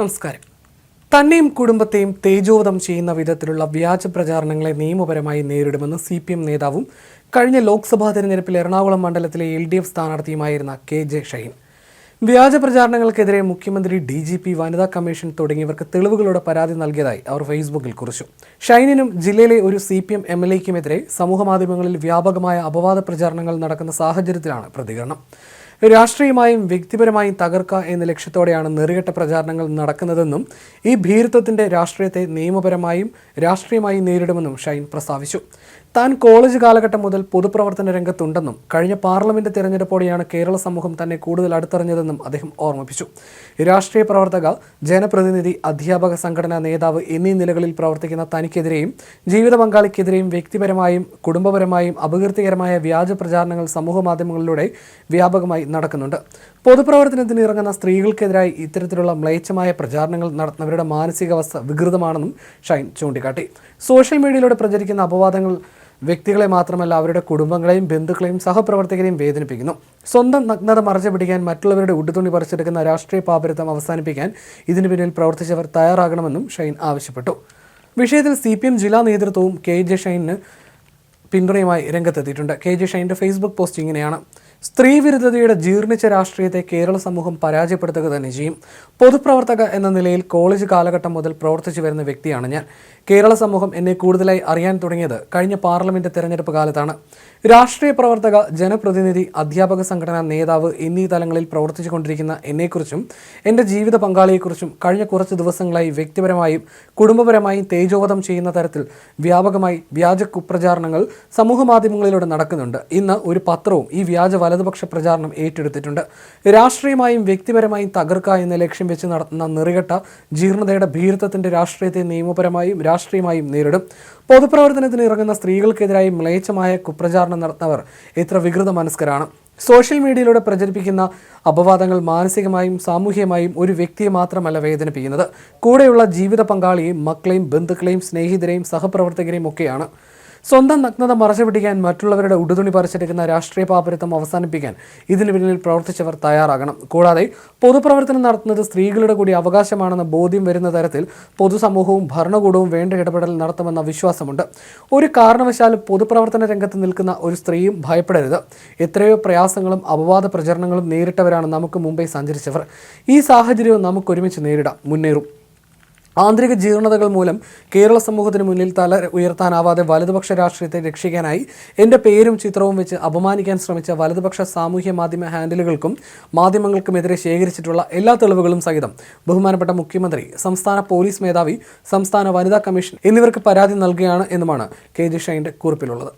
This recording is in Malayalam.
നമസ്കാരം. തന്നെയും കുടുംബത്തെയും തേജോവധം ചെയ്യുന്ന വിധത്തിലുള്ള വ്യാജ പ്രചാരണങ്ങളെ നിയമപരമായി നേരിടുമെന്ന് സി പി എം നേതാവും കഴിഞ്ഞ ലോക്സഭാ തെരഞ്ഞെടുപ്പിൽ എറണാകുളം മണ്ഡലത്തിലെ എൽ ഡി എഫ് സ്ഥാനാർത്ഥിയുമായിരുന്ന കെ ജെ ഷൈൻ വ്യാജ പ്രചാരണങ്ങൾക്കെതിരെ മുഖ്യമന്ത്രി ഡി ജി പി വനിതാ കമ്മീഷൻ തുടങ്ങിയവർക്ക് തെളിവുകളോടെ പരാതി നൽകിയതായി അവർ ഫേസ്ബുക്കിൽ കുറിച്ചു. ഷൈനിനും ജില്ലയിലെ ഒരു C P M M L എക്കുമെതിരെ സമൂഹമാധ്യമങ്ങളിൽ വ്യാപകമായ അപവാദ പ്രചാരണങ്ങൾ നടക്കുന്ന സാഹചര്യത്തിലാണ് പ്രതികരണം. രാഷ്ട്രീയമായും വ്യക്തിപരമായും തകർക്കുക എന്ന ലക്ഷ്യത്തോടെയാണ് നെറുകെട്ട പ്രചാരണങ്ങൾ നടക്കുന്നതെന്നും ഈ ഭീരുത്വത്തിന്റെ രാഷ്ട്രീയത്തെ നിയമപരമായും രാഷ്ട്രീയമായും നേരിടുമെന്നും ഷൈൻ പ്രസ്താവിച്ചു. താൻ കോളേജ് കാലഘട്ടം മുതൽ പൊതുപ്രവർത്തന രംഗത്തുണ്ടെന്നും കഴിഞ്ഞ പാർലമെന്റ് തെരഞ്ഞെടുപ്പോടെയാണ് കേരള സമൂഹം തന്നെ കൂടുതൽ അടുത്തറിഞ്ഞതെന്നും അദ്ദേഹം ഓർമ്മിപ്പിച്ചു. രാഷ്ട്രീയ പ്രവർത്തക ജനപ്രതിനിധി അധ്യാപക സംഘടനാ നേതാവ് എന്നീ നിലകളിൽ പ്രവർത്തിക്കുന്ന തനിക്കെതിരെയും ജീവിത പങ്കാളിക്കെതിരെയും വ്യക്തിപരമായും കുടുംബപരമായും അപകീർത്തികരമായ വ്യാജ പ്രചാരണങ്ങൾ സമൂഹ മാധ്യമങ്ങളിലൂടെ വ്യാപകമായി നടക്കുന്നുണ്ട്. പൊതുപ്രവർത്തനത്തിന് ഇറങ്ങുന്ന സ്ത്രീകൾക്കെതിരായി ഇത്തരത്തിലുള്ള മ്ലേച്ഛമായ പ്രചാരണങ്ങൾ നടത്തുന്നവരുടെ മാനസികാവസ്ഥ വികൃതമാണെന്നും ഷൈൻ ചൂണ്ടിക്കാട്ടി. സോഷ്യൽ മീഡിയയിലൂടെ പ്രചരിക്കുന്ന അപവാദങ്ങൾ വ്യക്തികളെ മാത്രമല്ല അവരുടെ കുടുംബങ്ങളെയും ബന്ധുക്കളെയും സഹപ്രവർത്തകരെയും വേദനിപ്പിക്കുന്നു. സ്വന്തം നഗ്നത മറച്ചു പിടിക്കാൻ മറ്റുള്ളവരുടെ ഉടുതുണി പറിച്ചെടുക്കുന്ന രാഷ്ട്രീയ പാപരത്വം അവസാനിപ്പിക്കാൻ ഇതിനു പിന്നിൽ പ്രവർത്തിച്ചവർ തയ്യാറാകണമെന്നും ഷൈൻ ആവശ്യപ്പെട്ടു. വിഷയത്തിൽ സി പി എം ജില്ലാ നേതൃത്വവും കെ ജെ ഷൈനിന് പിന്തുണയുമായി രംഗത്തെത്തിയിട്ടുണ്ട്. കെ ജെ ഷൈന്റെ ഫേസ്ബുക്ക് പോസ്റ്റ് ഇങ്ങനെയാണ്. സ്ത്രീവിരുദ്ധതയുടെ ജീർണിച്ച രാഷ്ട്രീയത്തെ കേരള സമൂഹം പരാജയപ്പെടുത്തുക തന്നെ ചെയ്യും. പൊതുപ്രവർത്തക എന്ന നിലയിൽ കോളേജ് കാലഘട്ടം മുതൽ പ്രവർത്തിച്ചു വരുന്ന വ്യക്തിയാണ് ഞാൻ. കേരള സമൂഹം എന്നെ കൂടുതലായി അറിയാൻ തുടങ്ങിയത് കഴിഞ്ഞ പാർലമെന്റ് തെരഞ്ഞെടുപ്പ് കാലത്താണ്. രാഷ്ട്രീയ പ്രവർത്തക ജനപ്രതിനിധി അധ്യാപക സംഘടനാ നേതാവ് എന്നീ തലങ്ങളിൽ പ്രവർത്തിച്ചുകൊണ്ടിരിക്കുന്ന എന്നെക്കുറിച്ചും എന്റെ ജീവിത പങ്കാളിയെക്കുറിച്ചും കഴിഞ്ഞ കുറച്ച് ദിവസങ്ങളായി വ്യക്തിപരമായും കുടുംബപരമായും തേജോവധം ചെയ്യുന്ന തരത്തിൽ വ്യാപകമായി വ്യാജ കുപ്രചാരണങ്ങൾ സമൂഹ മാധ്യമങ്ങളിലൂടെ നടക്കുന്നുണ്ട്. ഇന്ന് ഒരു പത്രവും ഈ വ്യാജ വലതുപക്ഷ പ്രചാരണം ഏറ്റെടുത്തിട്ടുണ്ട്. രാഷ്ട്രീയമായും വ്യക്തിപരമായും തകർക്കുക എന്ന ലക്ഷ്യം വെച്ച് നടത്തുന്ന നെറികെട്ട ജീർണതയുടെ ഭീരുത്വത്തിന്റെ രാഷ്ട്രീയത്തെ നിയമപരമായും രാഷ്ട്രീയമായും നേരിടും. പൊതുപ്രവർത്തനത്തിന് ഇറങ്ങുന്ന സ്ത്രീകൾക്കെതിരായി മ്ലേച്ഛമായ കുപ്രചാരണം നടത്തുന്നവർ എത്ര വികൃത മനസ്കരാണ്. സോഷ്യൽ മീഡിയയിലൂടെ പ്രചരിപ്പിക്കുന്ന അപവാദങ്ങൾ മാനസികമായും സാമൂഹികമായും ഒരു വ്യക്തിയെ മാത്രമല്ല വേദനിപ്പിക്കുന്നത്. കൂടെയുള്ള ജീവിത പങ്കാളിയെയും മക്കളെയും ബന്ധുക്കളെയും സ്നേഹിതരെയും സഹപ്രവർത്തകരെയും ഒക്കെയാണ്. സ്വന്തം നഗ്നത മറച്ചുപിടിക്കാൻ മറ്റുള്ളവരുടെ ഉടുതുണി പറിച്ചെടുക്കുന്ന രാഷ്ട്രീയ പാപരത്വം അവസാനിപ്പിക്കാൻ ഇതിനു പിന്നിൽ പ്രവർത്തിച്ചവർ തയ്യാറാകണം. കൂടാതെ പൊതുപ്രവർത്തനം നടത്തുന്നത് സ്ത്രീകളുടെ കൂടി അവകാശമാണെന്ന ബോധ്യം വരുന്ന തരത്തിൽ പൊതുസമൂഹവും ഭരണകൂടവും വേണ്ട ഇടപെടൽ നടത്തുമെന്ന വിശ്വാസമുണ്ട്. ഒരു കാരണവശാലും പൊതുപ്രവർത്തന രംഗത്ത് നിൽക്കുന്ന ഒരു സ്ത്രീയും ഭയപ്പെടരുത്. എത്രയോ പ്രയാസങ്ങളും അപവാദ പ്രചരണങ്ങളും നേരിട്ടവരാണ് നമുക്ക് മുംബൈ സഞ്ചരിച്ചവർ. ഈ സാഹചര്യവും നമുക്കൊരുമിച്ച് നേരിടാം. മുന്നേറും. ആന്തരിക ജീർണതകൾ മൂലം കേരള സമൂഹത്തിന് മുന്നിൽ തല ഉയർത്താനാവാതെ വലതുപക്ഷ രാഷ്ട്രീയത്തെ രക്ഷിക്കാനായി എന്റെ പേരും ചിത്രവും വെച്ച് അപമാനിക്കാൻ ശ്രമിച്ച വലതുപക്ഷ സാമൂഹ്യ മാധ്യമ ഹാൻഡിലുകൾക്കും മാധ്യമങ്ങൾക്കുമെതിരെ ശേഖരിച്ചിട്ടുള്ള എല്ലാ തെളിവുകളും സഹിതം ബഹുമാനപ്പെട്ട മുഖ്യമന്ത്രി സംസ്ഥാന പോലീസ് മേധാവി സംസ്ഥാന വനിതാ കമ്മീഷൻ എന്നിവർക്ക് പരാതി നൽകുകയാണ് എന്നുമാണ് കെ ജി ഷൈന്റെ കുറിപ്പിലുള്ളത്.